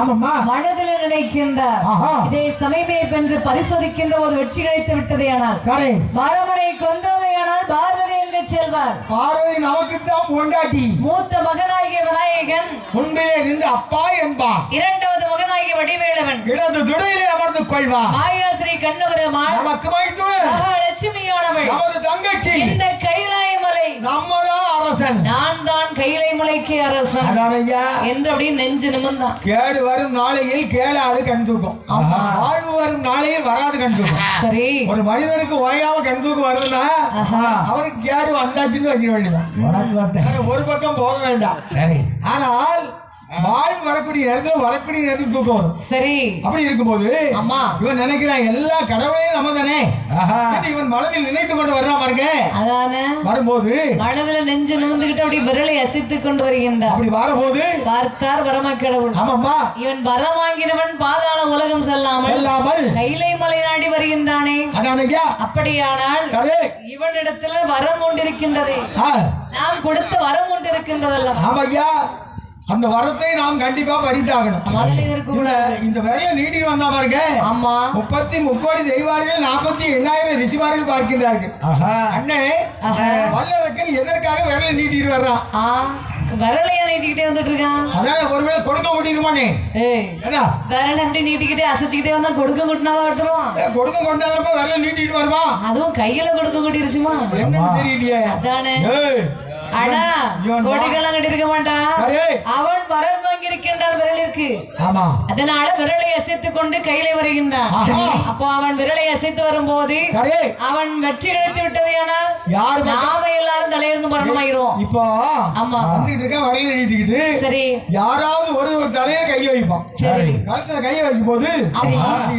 ஆமாம்மா. மனதில் நினைக்கின்றார் இதை சமயமே வென்று பரிசோதிக்கின்ற போது வெற்றி கிடைத்து விட்டதே ஆனால். கொண்டோமையானால் பாரதி எங்க செல்வார் பார்வதி நமக்குத்தான் பொண்டாட்டி. மூத்த மகனாகிய விநாயகன் முன்பிலே நின்று அப்பா என்பா இரண்டாவது மகனாகிய வடிவேலவன். இடது துடையிலே அமர்ந்து கொள்வா மாயாஸ்ரீ கண்ணபெருமாள் நமக்கு நமது தங்கச்சி. இந்த கைலாய மலை நம்மதான் அரசன். நான் தான் கைலை மலைக்கு அரசன். என்று அப்படியே நெஞ்சு நிமிர்ந்தான். கேடு வரும் நாளையில் கேளாது கண் தூக்கம். வாழ்வு வரும் நாளையில் வராது கண் தூக்கம். சரி. ஒரு மனிதனுக்கு ஓயாம கண் தூக்கம் வருதுன்னா ஆஹா. அவருக்கு கேடு வந்தாச்சுன்னு வச்சிட வேண்டியதான் ஒரு பக்கம் போக வேண்டாம். சரி. ஆனால் வாழ்வு வரக்கூடிய நேரத்தில் வரக்கூடிய நேரத்தில் தூக்கம் வரும். சரி. அப்படி இருக்கும்போது அம்மா இவன் நினைக்கிறான் எல்லா கடவுளையும் நம்ம தானே இவன் மனதில் நினைத்து கொண்டு வர்றான் பாருங்க. அதானே. வரும்போது மனதுல நெஞ்சு நிமிர்ந்துகிட்டு அப்படி விரலை அசைத்துக் கொண்டு வருகின்றார். அப்படி வரும்போது பார்த்தார் வரமக்கடவுள் ஆமாம்மா. இவன் வரம் வாங்கினவன் பாதாள உலகம் செல்லாமல் செல்லாமல் கைலை மலை நாடி வருகின்றானே. அதான் ஐயா அப்படியானால் இவனிடத்துல வரம் கொண்டிருக்கின்றது. நாம் கொடுத்த வரம் கொண்டிருக்கின்றதல்ல. ஆமா ஐயா அந்த வரத்தை நாம் கண்டிப்பா பறித்தாகணும். இந்த விரல நீட்டிட்டு வந்தா பாருங்க. ஆமா. முப்பத்தி முக்கோடி தெய்வார்கள் நாற்பத்தி எண்ணாயிரம் ரிஷிமார்கள் பார்க்கின்றார்கள். ஆஹா. அண்ணே. வல்லரக்கன் எதற்காக விரலை நீட்டிட்டு வர்றான் விரலையா நீட்டிக்கிட்டே வந்துட்டு இருக்கான் அதான் ஒருவேளை கொடுக்க முடியுமானே என்ன விரலை அப்படி நீட்டிக்கிட்டே அசைச்சுக்கிட்டே வந்தா கொடுக்க கொட்டினாவா எடுத்துருவான் கொடுக்க கொண்டாதப்ப விரல நீட்டிட்டு வருவான் அதுவும் கையில கொடுக்க கொட்டிருச்சுமா? என்னன்னு தெரியலையே. அதானே. அவன் வரம் வாங்கியிருக்கின்றான் விரலிற்கு. ஆமா. அதனால விரலை அசைத்துக் கொண்டு கையில வருகின்றான். அப்போ அவன் விரலை அசைத்து வரும்போது அவன் வெற்றி கிடைத்து விட்டது ஆனால் யாரு பக்கம்? நாம எல்லாரும் தலையிருந்து மரணமாயிரும். இப்போ ஆமா. வந்துகிட்டு இருக்க வரல நீட்டிக்கிட்டு சரி. யாராவது ஒரு ஒரு தலையை கையை வைப்பான். சரி. கழுத்துல கையை வைக்கும் போது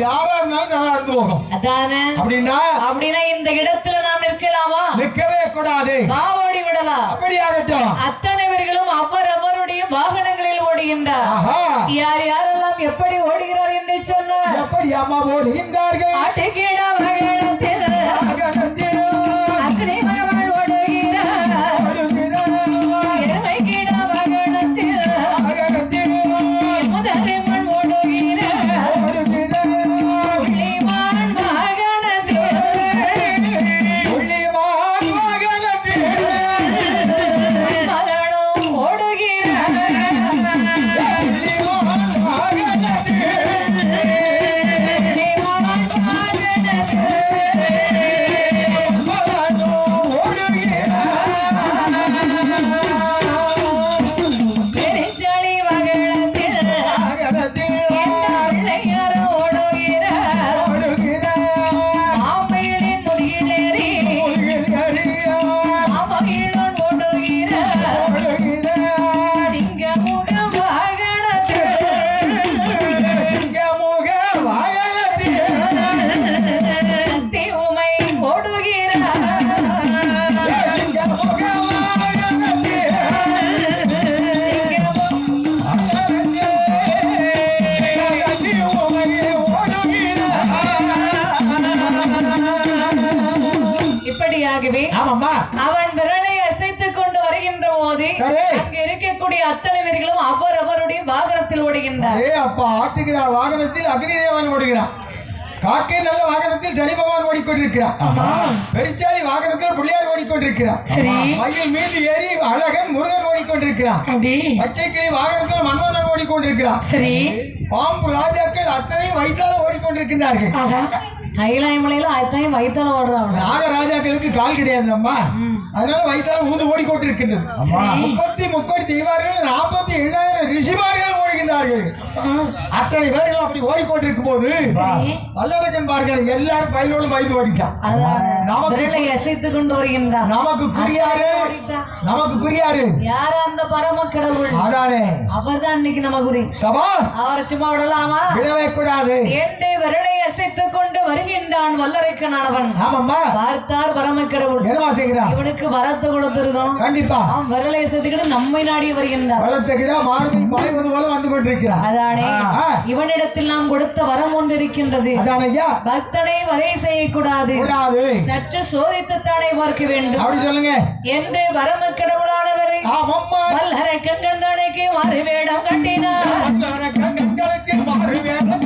யாரா இருந்தாலும் நல்லா இருந்து போகும். அதானே. அப்படின்னா அப்படின்னா இந்த இடத்துல நாம் நிற்கலாமா? நிற்கவே கூடாது. பாவோடி விடலாம். அப்படி ஆகட்டும் அத்தனை பேர்களும் அவர் அவருடைய வாகனங்களில் ஓடுகின்றார் ஆஹா. யார் யாரெல்லாம் எப்படி ஓடுகிறார் என்று சொன்னார்? எப்படி அம்மா ஓடுகின்றார்கள்? ஆமாம்மா. அவன் விரலை அசைத்துக் கொண்டு வருகின்ற போது. அங்கு இருக்கக்கூடிய அத்தனை பேர்களும் அவர் அவருடைய வாகனத்தில் ஓடுகின்றார் ஏ அப்பா ஆட்டுகிறா வாகனத்தில் அக்னி தேவன் ஓடுகிறான். காக்கை நல்ல வாகனத்தில் சனி பகவான் ஓடிக்கொண்டிருக்கிறார் பெருச்சாளி வாகனத்தில் பிள்ளையார் ஓடிக்கொண்டிருக்கிறார் மயில் மீது ஏறி அழகன் முருகன் ஓடிக்கொண்டிருக்கிறார் பச்சை கிளி வாகனத்தில் மன்மதன் ஓடிக்கொண்டிருக்கிறார் சரி. பாம்பு ராஜாக்கள் அத்தனை வைத்தால ஓடிக்கொண்டிருக்கிறார்கள் கைலாய மலையில அத்தையும் வயிற்றால ஓடுறாங்க நாகராஜாக்களுக்கு கால் கிடையாது அம்மா அதனால வைத்தால ஊந்து ஓடிக்கொண்டிருக்கின்றது முப்பத்தி முக்கோடி தெய்வார்கள் நாற்பத்தி ஏழாயிரம் ரிஷிமார்கள் ஓடுகின்றார்கள். அத்தனை பேர்கள் அப்படி ஓடிக்கொண்டிருக்கும் போது வல்லரக்கன் பார்க்கிற எல்லாரும் பயிலோடு பயந்து ஓடிட்டான் நமக்கு- அசைத்துக் கொண்டு வருகின்றார் நமக்கு புரியாரு. நமக்கு புரியாரு யார் அந்த பரம கடவுள்? அதானே. அவர்தான் இன்னைக்கு நம்ம குறி சபாஸ். அவரை சும்மா விடலாமா? விடவே கூடாது. என்று விரலை அசைத்துக் கொண்டு வருகின்றான் வல்லரைக்கனானவன் ஆமாம்மா. பார்த்தார் பரம கடவுள் என்னவா செய்கிறான் இவனுக்கு வரத்தை கொடுத்திருக்கோம் கண்டிப்பா. அவன் விரலை அசைத்துக்கிட்டு நம்மை நாடி வருகின்றான். போல வந்து கொண்டிருக்கிறார். அதானே. இவனிடத்தில் நாம் கொடுத்த வரம் ஒன்று இருக்கின்றது பக்தனை வரை செய்யக்கூடாது. கூடாது. சற்று சோதித்துத்தானே பார்க்க வேண்டும். அப்படி சொல்லுங்க. என்று பரம கடவுளானவரை வல்லரை கண்கண்டனைக்கு மாறு வேடம் கட்டினார். மாறு வேடம்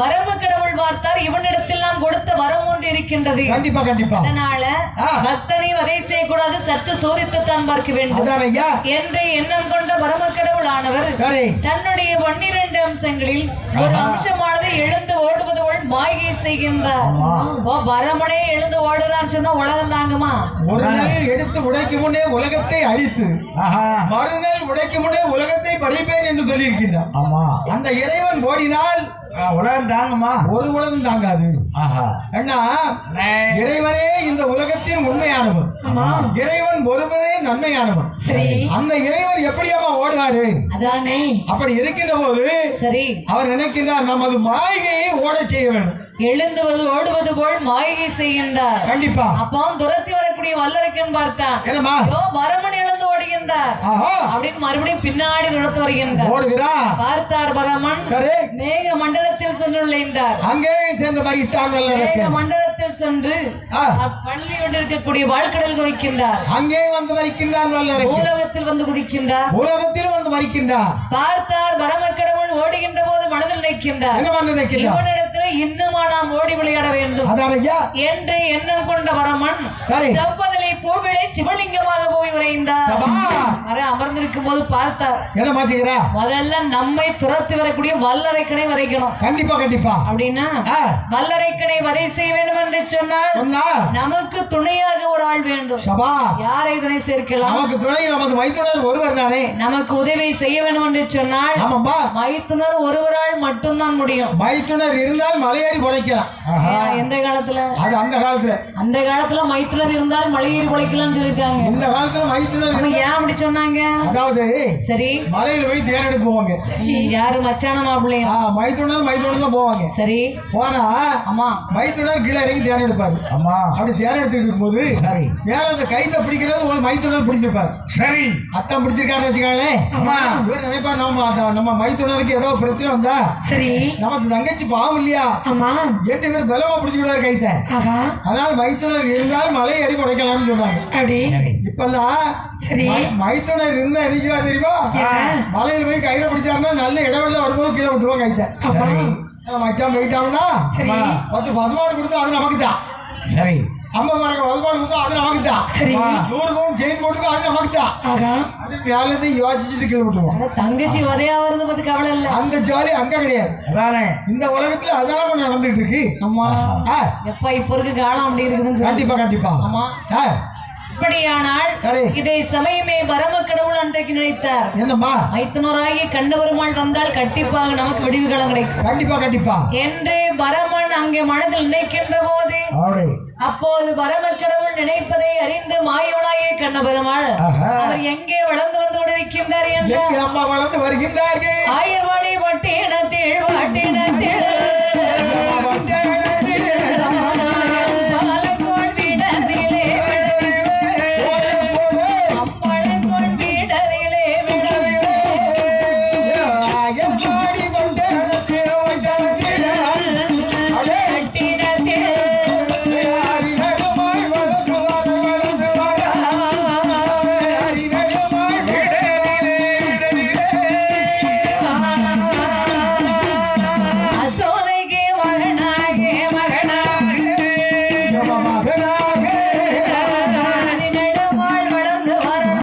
வரம்பு கடவுள் பார்த்தார் இவனிடத்தில் நாம் கொடுத்த வரம் ஒன்று இருக்கின்றது. கண்டிப்பா கண்டிப்பா. அதனால. பக்தனை வதை செய்யக்கூடாது சற்று சோதித்துத்தான் பார்க்க வேண்டும். என்று எண்ணம் கொண்ட வரம கடவுள் ஆனவர் சரி. தன்னுடைய பன்னிரண்டு அம்சங்களில் ஒரு அம்சமானது எழுந்து ஓடுவது போல் மாய்கை செய்கின்றார். ஓ வரமனே எழுந்து ஓடுறான்னு சொன்னா உலகம் தாங்குமா? ஒரு நாள் எடுத்து உடைக்கும் முன்னே உலகத்தை அழித்து மறுநாள் உடைக்கும் முன்னே உலகத்தை படைப்பேன் என்று சொல்லியிருக்கிறார் ஆமா. அந்த இறைவன் ஓடினால் உலகம் தாங்கம்மா ஒரு உலகம் தாங்காது. அண்ணா. இறைவனே இந்த உலகத்தின் உண்மையானவன் இறைவன் ஒருவனே நன்மையானவன் சரி. அந்த இறைவன் எப்படியாமா ஓடுவாரு? அதானே. அப்படி இருக்கின்ற போது சரி. அவர் நினைக்கின்றார் நமது மாளிகையை ஓடச் செய்ய வேண்டும். எழுந்துவது ஓடுவது போல் மாய்கை செய்கின்றார். கண்டிப்பா. அப்போ துரத்தி வரக்கூடிய வல்லரக்கன் ஐயோ வரமன் எழுந்து ஓடுகின்றார். ஆஹா. அப்படின்னு மறுபடியும் பின்னாடி துரத்து வருகின்றார். ஓடுகிறா பார்த்தார் பரமன். சரி மேக மண்டலத்தில் சென்று நுழைந்தார். அங்கே சேர்ந்த மாதிரி தான் நல்ல மேக இருக்கு. மண்டலத்தில் சென்று ஆ, பள்ளி கொண்டிருக்கக்கூடிய வாழ்க்கடல் குதிக்கின்றார் அங்கே வந்து இருக்கு. பூலகத்தில் வந்து குதிக்கின்றார் உலகத்தில் வந்து மறிக்கின்றான் பார்த்தார் பரமக்கடவுள் ஓடுகின்ற போது மனதில் என்ன பண்ண நினைக்கின்றான் இவனிடத்துல இன்னுமா நாம் ஓடி விளையாட வேண்டும். என்று எண்ணம் கொண்ட வரமன் சரி. செவ்வதலை பூவிலை சிவலிங்கமாக போய் உரைந்தார் சபா! வர அமர்ந்திருக்கும் போது பார்த்தார். என்ன மாசிக்கிறா முதல்ல நம்மை துரத்தி வரக்கூடிய வல்லரைக்கனை வரைக்கணும். கண்டிப்பா கண்டிப்பா. அப்படின்னா ஆ, வல்லரைக்கனை வதை செய்ய வேண்டும் என்று சொன்னால் சொன்னா? நமக்கு துணையாக ஒரு ஆள் வேண்டும். சபா! யாரை இதனை சேர்க்கலாம்? நமக்கு துணை நமது மைத்துனர் ஒருவர் தானே. நமக்கு உதவி செய்ய வேண்டும் என்று சொன்னால் மைத்துனர் ஒருவரால் மட்டும்தான் முடியும். மைத்துனர் இருந்தால் மலையேறி உழைக்கலாம் ஏன், எந்த காலத்துல? அது அந்த காலத்துல. அந்த காலத்துல மைத்துனர் இருந்தால் மலையேறி குலைக்கலாம்னு சொல்லியிருக்காங்க. இந்த காலத்துல மைத்துனர் அப்ப ஏன் அப்படி சொன்னாங்க? அதாவது சரி. மலையில போய் தேன் எடுக்க போவாங்க யாரு மச்சான மாப்பிள்ளையும் ஆ, மைத்துனர் மைத்துனர் தான் போவாங்க. சரி. போனா ஆமா மைத்துனர் கீழே இறங்கி தேன் எடுப்பாரு ஆமா அப்படி தேன் எடுத்துட்டு இருக்கும்போது சரி. மேல அந்த கைத்தை பிடிக்கிறது ஒரு மைத்துனர் பிடிச்சிருப்பாரு. சரி. அத்தான் பிடிச்சிருக்காருன்னு வச்சுக்காங்களே. ஆமா. இவர் நினைப்பார் நம்ம நம்ம மைத்துனருக்கு ஏதோ பிரச்சனை வந்தா சரி. நமக்கு தங்கச்சி பாவம் இல்லையா? ஆமா. என்று இவர் பலமா கைத்தை. ஆஹா அதனால மைத்துனர் இருந்தால் மலை ஏறி குறைக்கலாம்னு சொன்னாங்க. அப்படி. சரி. இப்பெல்லாம் மைத்துனர் இருந்தா என்னைக்குவா தெரியுமா? மலையில போய் கையில பிடிச்சாருன்னா நல்ல இடவெள்ள வரும்போது கீழே விட்டுருவாங்க கைத்தை. மச்சான் போயிட்டாங்கன்னா. பத்து பசுமாடு கொடுத்தா அது நமக்கு தான் சரி. மரங்க பசுமாடு கொடுத்தா அது நமக்கு தான் சரி நூறு பவுன் செயின் போட்டுக்கோ அது நமக்கு தான் ஆகா. அது மேலே யோசிச்சுட்டு ஆனா தங்கச்சி உதயா வருது பத்தி கவலை இல்ல. அந்த ஜாலி அங்க கிடையாது. அதானே. இந்த உலகத்துல அதான் நடந்துட்டு இருக்கு. ஆமா எப்ப இப்ப இருக்க காலம் அப்படி இருக்குதுன்னு கண்டிப்பா கண்டிப்பா. ஆமா சரி. இதை சமயமே பரம கடவுள் அன்றைக்கு நினைத்தார். என்னம்மா? மைத்துனராகி கண்ட பெருமாள் வந்தால் கண்டிப்பாக நமக்கு விடிவுகளும் கிடைக்கும். கண்டிப்பா கண்டிப்பா. என்று பரமன் அங்கே மனதில் நினைக்கின்ற போது அப்போது பரம கடவுள் நினைப்பதை அறிந்து மாயோனாயே கண்ட பெருமாள். அவர் எங்கே வளர்ந்து வந்து கொண்டிருக்கின்றார் என்றார் எங்க அம்மா வளர்ந்து வருகின்றார்கள் ஆயர்வாடி பட்டினத்தில் பட்டினத்தில்